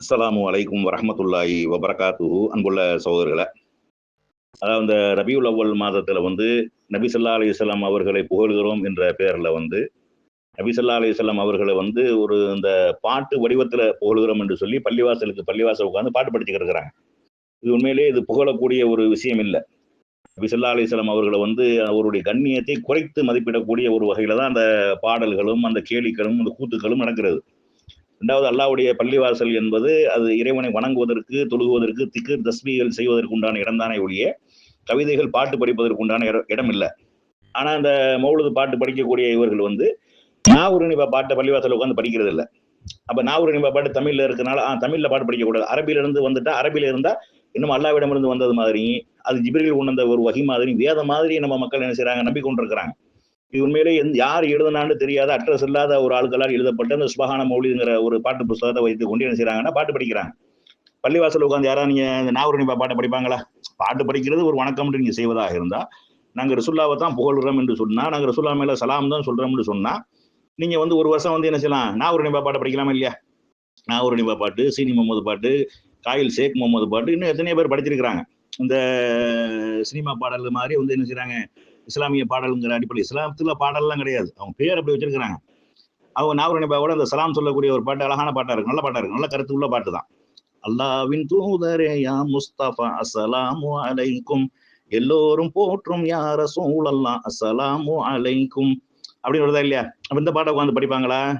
அஸ்லாம் வலைக்கும் வரமத்துல்லாய் வபரகாத்துஹு. அன்புள்ள சகோதரர்களை அதாவது இந்த ரபியுல் அவ்வல் மாதத்தில் வந்து நபி சொல்லா அலிஸ்லாம் அவர்களை புகழ்கிறோம் என்ற பெயரில் வந்து நபி சொல்லா அலிஸ்லாம் அவர்களை வந்து ஒரு இந்த பாட்டு வடிவத்தில் புகழ்கிறோம் என்று சொல்லி பள்ளிவாசலுக்கு பள்ளிவாசல் உட்காந்து பாட்டு படிச்சுக்கிட்டு இருக்கிறாங்க. இது உண்மையிலேயே இது புகழக்கூடிய ஒரு விஷயம் இல்லை. நபி சொல்லா அலிஸ்லாம் அவர்களை வந்து அவருடைய கண்ணியத்தை குறைத்து மதிப்பிடக்கூடிய ஒரு வகையில் தான் அந்த பாடல்களும் அந்த கேளிக்களும் அந்த கூத்துக்களும் நடக்கிறது. ரெண்டாவது அல்லாவுடைய பள்ளிவாசல் என்பது அது இறைவனை வணங்குவதற்கு தொழுகுவதற்கு திக்கு தஸ்மிகள் செய்வதற்கு உண்டான இடம்தானே ஒழிய கவிதைகள் பாட்டு படிப்பதற்கு உண்டான இடம் இல்லை. ஆனா அந்த மௌலது பாட்டு படிக்கக்கூடிய இவர்கள் வந்து நாவுரணிபா பாட்டை பள்ளிவாசல் உட்காந்து படிக்கிறது இல்லை. அப்ப நாவுரணிபா பாட்டு தமிழ்ல இருக்கனால ஆ தமிழ்ல பாட்டு படிக்கக்கூடாது. அரபில இருந்து வந்துட்டா அரபில இருந்தா இன்னும் அல்லாவிடம் இருந்து வந்தது மாதிரி அது ஜிபிரில் உணர்ந்த ஒரு வகை மாதிரி வேத மாதிரி நம்ம மக்கள் என்ன செய்யறாங்க நம்பிக்கொண்டிருக்கிறாங்க. இது உண்மையிலே எந்த யார் எழுதுனான்னு தெரியாத அட்ரஸ் இல்லாத ஒரு ஆட்களால் எழுதப்பட்ட அந்த சுபகான மௌலிங்கிற ஒரு பாட்டு புஸ்தகத்தை வைத்து கொண்டு என்ன செய்யறாங்கன்னா பாட்டு படிக்கிறாங்க. பள்ளிவாசல் உட்காந்து யாரா நீங்க இந்த பாட்டை படிப்பாங்களா? பாட்டு படிக்கிறது ஒரு வணக்கம் நீங்க செய்வதாக இருந்தா நாங்க ரசுல்லாவை தான் புகழ்கிறோம் என்று சொன்னா நாங்க ரசுல்லா மேல சலாம் தான் சொல்றோம்னு சொன்னா நீங்க வந்து ஒரு வருஷம் வந்து என்ன செய்யலாம்? நாவரணிபா பாட்டை படிக்கலாமா இல்லையா? நாவரணிபா பாட்டு சீனி முகமது பாட்டு காயில் ஷேக் முகமது பாட்டு இன்னும் எத்தனையோ பேர் படிச்சிருக்கிறாங்க. இந்த சினிமா பாடல் மாதிரி வந்து என்ன செய்யறாங்க இஸ்லாமிய பாடலுங்கிற அடிப்படை இஸ்லாமத்துல பாடல்லாம் கிடையாது. அவங்க பேர் அப்படி வச்சிருக்கிறாங்க. அவங்க கூட அந்த சலாம் சொல்லக்கூடிய ஒரு பாட்டு அழகான பாட்டா இருக்கு. நல்ல பாட்டா இருக்கு. நல்ல கருத்து உள்ள பாட்டு தான். அல்லாவின் தூதரே யா முஸ்தபா அஸ்ஸலாமு அலைக்கும். எல்லோரும் போற்றும் யார சூழல்லாம் அஸ்ஸலாமு அலைக்கும். அப்படின்னு வருதா இல்லையா? அப்ப இந்த பாட்டை உட்காந்து படிப்பாங்களா?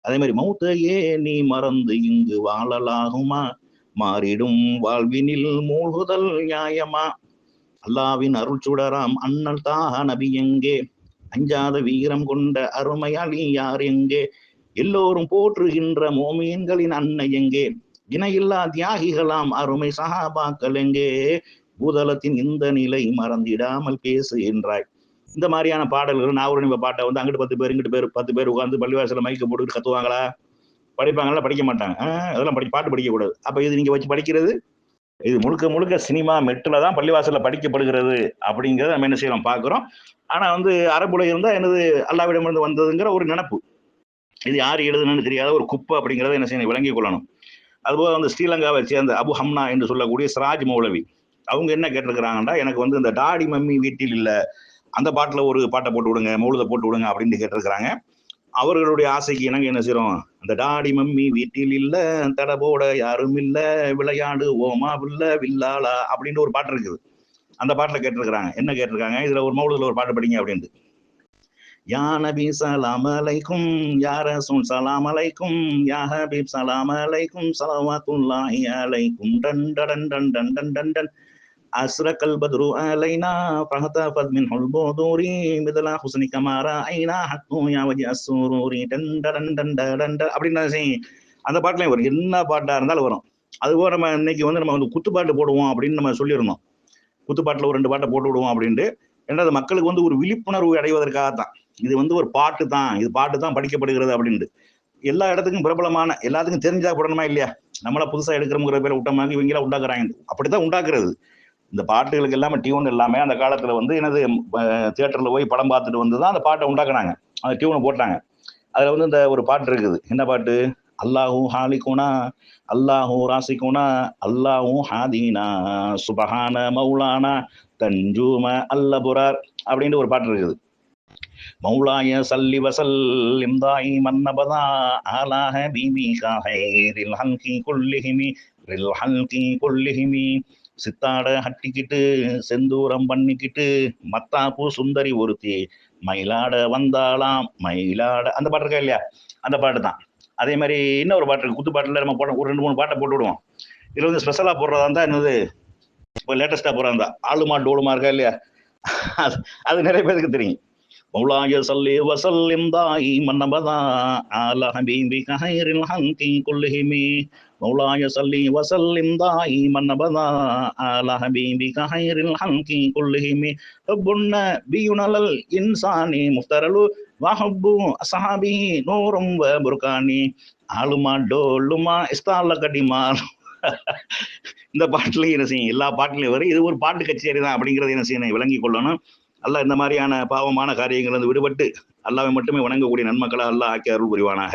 அதே மாதிரி மௌத்தையே நீ மறந்து இங்கு வாழலாகுமா? மாறிடும் வாழ்வினில் மூழ்குதல் நியாயமா? அல்லாவின் அருள் சுடராம். அண்ணல் தாஹ நபி எங்கே? அஞ்சாத வீரம் கொண்ட அருமையாளி யார் எங்கே? எல்லோரும் போற்றுகின்ற மோமியன்களின் அன்னை எங்கே? இணையில்லா தியாகிகளாம் அருமை சகாபாக்கள் எங்கே? பூதலத்தின் இந்த நிலை மறந்திடாமல் பேசு என்றாய் இந்த மாதிரியான பாடல்கள் நாவரணிப பாட்டை வந்து அங்கிட்டு பத்து பேர் இங்கிட்டு பேர் பத்து பேர் உட்காந்து பள்ளிவாசல மைக்க போட்டுக்கிட்டு கத்துவாங்களா? படிப்பாங்களா? படிக்க மாட்டாங்க. அதெல்லாம் படி பாட்டு படிக்கக்கூடாது அப்போ இது நீங்கள் வச்சு படிக்கிறது இது முழுக்க முழுக்க சினிமா மெட்டில் தான் பள்ளிவாசலில் படிக்கப்படுகிறது அப்படிங்கிறத நம்ம என்ன செய்யலாம் பார்க்குறோம். ஆனால் வந்து அரபுல இருந்தால் எனது அல்லாவிடமிருந்து வந்ததுங்கிற ஒரு நினப்பு. இது யார் எழுதுனு தெரியாத ஒரு குப்பை அப்படிங்கிறத என்ன செய்யணும் விளங்கிக் கொள்ளணும். அதுபோல் வந்து ஸ்ரீலங்காவை சேர்ந்த அபு ஹம்னா என்று சொல்லக்கூடிய சிராஜ் மௌலவி அவங்க என்ன கேட்டிருக்கிறாங்கன்னா எனக்கு வந்து இந்த டாடி மம்மி வீட்டில் இல்லை அந்த பாட்டில் ஒரு பாட்டை போட்டு விடுங்க மௌலத்தை போட்டு விடுங்க அப்படின்னு கேட்டிருக்கிறாங்க. அவர்களுடைய ஆசைக்கு இணங்க என்ன செய்யறோம் அந்த டாடி மம்மி வீட்டில் இல்ல தட போட யாரும் இல்ல விளையாடு ஓமா வில்ல வில்லாளா அப்படின்னு ஒரு பாட்டு இருக்குது. அந்த பாட்டுல கேட்டிருக்கிறாங்க. என்ன கேட்டிருக்காங்க? இதுல ஒரு மௌலத்துல ஒரு பாட்டு படிங்க அப்படின்ட்டு. யா நபி சலாம் அலைக்கும் யா ரசூல் சலாம் அலைக்கும் யா ஹபீப் சலாம் அலைக்கும் சலவாத்துல்லாஹி அலைக்கும் டன் டன் டன் டன் டன் டன் டன். أسرق البدر علينا فاهتفت منه البدور مثل حسنك ما رأينا حتى يا وجه السرور டன் டன் டன் டன் டன் அப்படின்னு செய்யும் அந்த பாட்டுலையும் வரும் என்ன பாட்டா இருந்தாலும் வரும் அதுபோல நம்ம இன்னைக்கு வந்து நம்ம வந்து குத்துப்பாட்டு போடுவோம் அப்படின்னு நம்ம சொல்லியிருந்தோம் குத்துப்பாட்டுல ஒரு ரெண்டு பாட்டை போட்டு விடுவோம் அப்படின்ட்டு ரெண்டாவது மக்களுக்கு வந்து ஒரு விழிப்புணர்வு அடைவதற்காக தான் இது வந்து ஒரு பாட்டு தான் இது பாட்டு தான் படிக்கப்படுகிறது அப்படின்ட்டு எல்லா இடத்துக்கும் பிரபலமான எல்லாத்துக்கும் தெரிஞ்சா போடணுமா இல்லையா நம்மளா புதுசா எடுக்கிறோங்கிற பேரை விட்டமாக இவங்களா உண்டாக்குறாங்க அப்படித்தான் உண்டாக்குறது இந்த பாட்டுகளுக்கு எல்லாமே டியூன் எல்லாமே அந்த காலத்தில் வந்து எனது தியேட்டரில் போய் படம் பார்த்துட்டு வந்து தான் அந்த பாட்டை உண்டாக்குனாங்க. அந்த டியூனை போட்டாங்க. அதில் வந்து இந்த ஒரு பாட்டு இருக்குது. என்ன பாட்டு? அல்லாஹூ ஹாலிகுனா அல்லாஹூ ராசிகுனா அல்லாஹூ ஹாதீனா சுபஹான மௌலானா தஞ்சூம அல்லபுரார் அப்படின்ட்டு ஒரு பாட்டு இருக்குது. மௌலாய சல்லி வசல் இம்தாயி மன்னபதா ஆலாஹ பீபி காஹைரில் ஹல்கி குல்லிஹிமி ரில் ஹல்கி குல்லிஹிமி. சித்தாட ஹட்டிக்கிட்டு செந்தூரம் பண்ணிக்கிட்டு மத்தாப்பு சுந்தரி ஒருத்தி. மயிலாட வந்தாலாம் மயிலாட அந்த பாட்டு இருக்கா இல்லையா? அந்த பாட்டு தான். அதே மாதிரி இன்னொரு பாட்டு இருக்கு. குத்து பாட்டில் நம்ம போட ஒரு ரெண்டு மூணு பாட்டை போட்டு விடுவோம். இதில் வந்து ஸ்பெஷலாக போடுறதா இருந்தால் என்னது? இப்போ லேட்டஸ்ட்டாக போடுறதா இருந்தால் ஆளுமா டோலுமா இருக்கா இல்லையா? அது அது நிறைய பேருக்கு தெரியும். مولاي صل وسلم دائما ابدا على حبيبك خير الخلق كلهم مولاي صل وسلم دائما ابدا على حبيبك خير الخلق كلهم حب النبينا للانسان مفترل وحب اصحابه نور وبركان ஆளுமா டோலுமா இஸ்தால கடிமா இந்த பாட்டுலயும் என்ன செய்யும் எல்லா பாட்டுலயும் வரும் இது ஒரு பாட்டு கச்சேரி தான் அப்படிங்கறத என்ன செய்யணும் விளங்கி கொள்ளணும் அல்லாஹ் இந்த மாதிரியான பாவமான காரியங்கள் வந்து விடுபட்டு அல்லாவை மட்டுமே வணங்கக்கூடிய நன்மக்களை அல்லாஹ் ஆக்கி அருள் புரிவானாக.